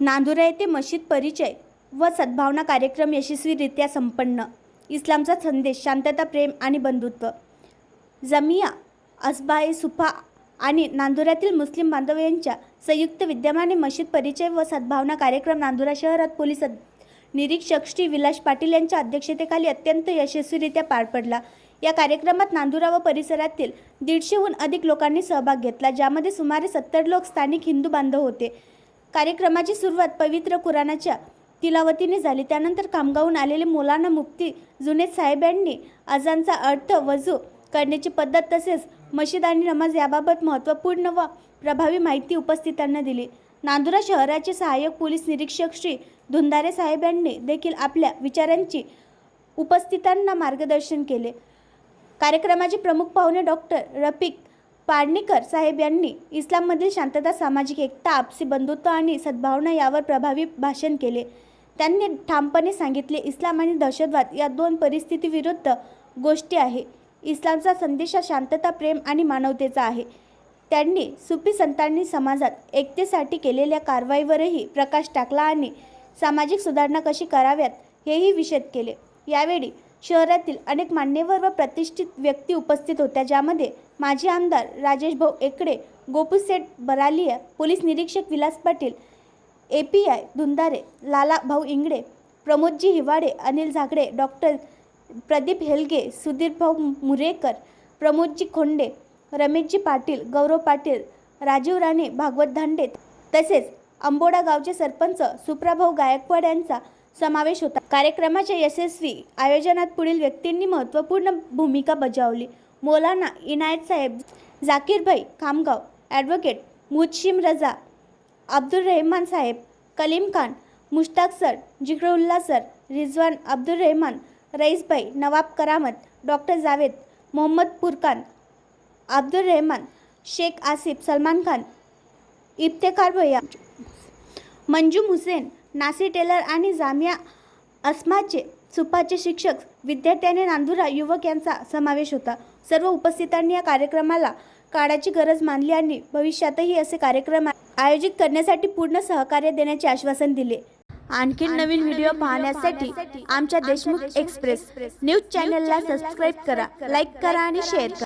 नांदुरा येथे मशीद परिचय व सद्भावना कार्यक्रम यशस्वीरित्या संपन्न. इस्लामचा संदेश शांतता प्रेम आणि बंधुत्व. जमिया असबाई सुफा आणि नांदुऱ्यातील मुस्लिम बांधव यांच्या संयुक्त विद्यमाने मशीद परिचय व सद्भावना कार्यक्रम नांदुरा शहरात पोलीस निरीक्षक श्री विलास पाटील यांच्या अध्यक्षतेखाली अत्यंत यशस्वीरित्या पार पडला. या कार्यक्रमात नांदुरा व परिसरातील दीडशेहून अधिक लोकांनी सहभाग घेतला ज्यामध्ये सुमारे सत्तर लोक स्थानिक हिंदू बांधव होते. कार्यक्रमाची सुरुवात पवित्र कुराणाच्या तिलावतीने झाली. त्यानंतर खामगावून आलेले मुलांना मुफ्ती जुनेद साहेब यांनी अजानचा अर्थ वजू करण्याची पद्धत तसेच मशीद आणि नमाज याबाबत महत्त्वपूर्ण व प्रभावी माहिती उपस्थितांना दिली. नांदुरा शहराचे सहाय्यक पोलीस निरीक्षक श्री धुंदारे साहेबांनी देखील आपल्या विचारांची उपस्थितांना मार्गदर्शन केले. कार्यक्रमाचे प्रमुख पाहुणे डॉक्टर रफिक पाडणीकर साहेब यांनी इस्लाममधील शांतता सामाजिक एकता आपसी बंधुत्व आणि सद्भावना यावर प्रभावी भाषण केले. त्यांनी ठामपणे सांगितले इस्लाम आणि दहशतवाद या दोन परिस्थितीविरुद्ध गोष्टी आहे. इस्लामचा संदेश हा शांतता प्रेम आणि मानवतेचा आहे. त्यांनी सुफी संतांनी समाजात एकतेसाठी केलेल्या कारवाईवरही प्रकाश टाकला आणि सामाजिक सुधारणा कशी कराव्यात हेही विषद केले. यावेळी शहरातील अनेक मान्यवर व प्रतिष्ठित व्यक्ती उपस्थित होत्या ज्यामध्ये माजी आमदार राजेश भाऊ एकडे गोपूसेठ बरालिया पोलीस निरीक्षक Vilas Patil A P I Dhundare Lala Bhau Ingade Pramodji Hiwade Anil Zagade doctor Pradeep Helge Sudhir Bhau Murekar Pramodji Khonde Rameshji Patil गौरव पाटील राजीव राणे भागवत धांडे तसेच अंबोडा गावचे सरपंच सुप्राभाऊ गायकवाड यांचा समावेश होता. कार्यक्रमाच्या यशस्वी आयोजनात पुढील व्यक्तींनी महत्त्वपूर्ण भूमिका बजावली. Maulana Inayat Saheb Zakirbhai Khamgaon advocate Muhshim Raza Abdul Rahman Saheb Kalim Khan Mushtaq sir Zikrullah sir Rizwan Abdul Rahman Raisbhai Nawab Karamat doctor Javed Mohammad Furqan Abdul Rahman Shaikh Asif Salman Khan Iftekhar Bhaiya Manzoom Hussain नासी teller आणि जामिया अस्माचे सुपाचे शिक्षक विद्यार्थ्याने नांदुरा युवक यांचा समावेश होता. सर्व उपस्थितांनी या कार्यक्रमाला काळाची गरज मानली आणि भविष्यातही असे कार्यक्रम आयोजित करण्यासाठी पूर्ण सहकार्य देण्याचे आश्वासन दिले. आणखी नवीन व्हिडिओ पाहण्यासाठी आमच्या देशमुख एक्सप्रेस न्यूज चॅनलला सबस्क्राईब करा लाईक करा आणि शेअर करा.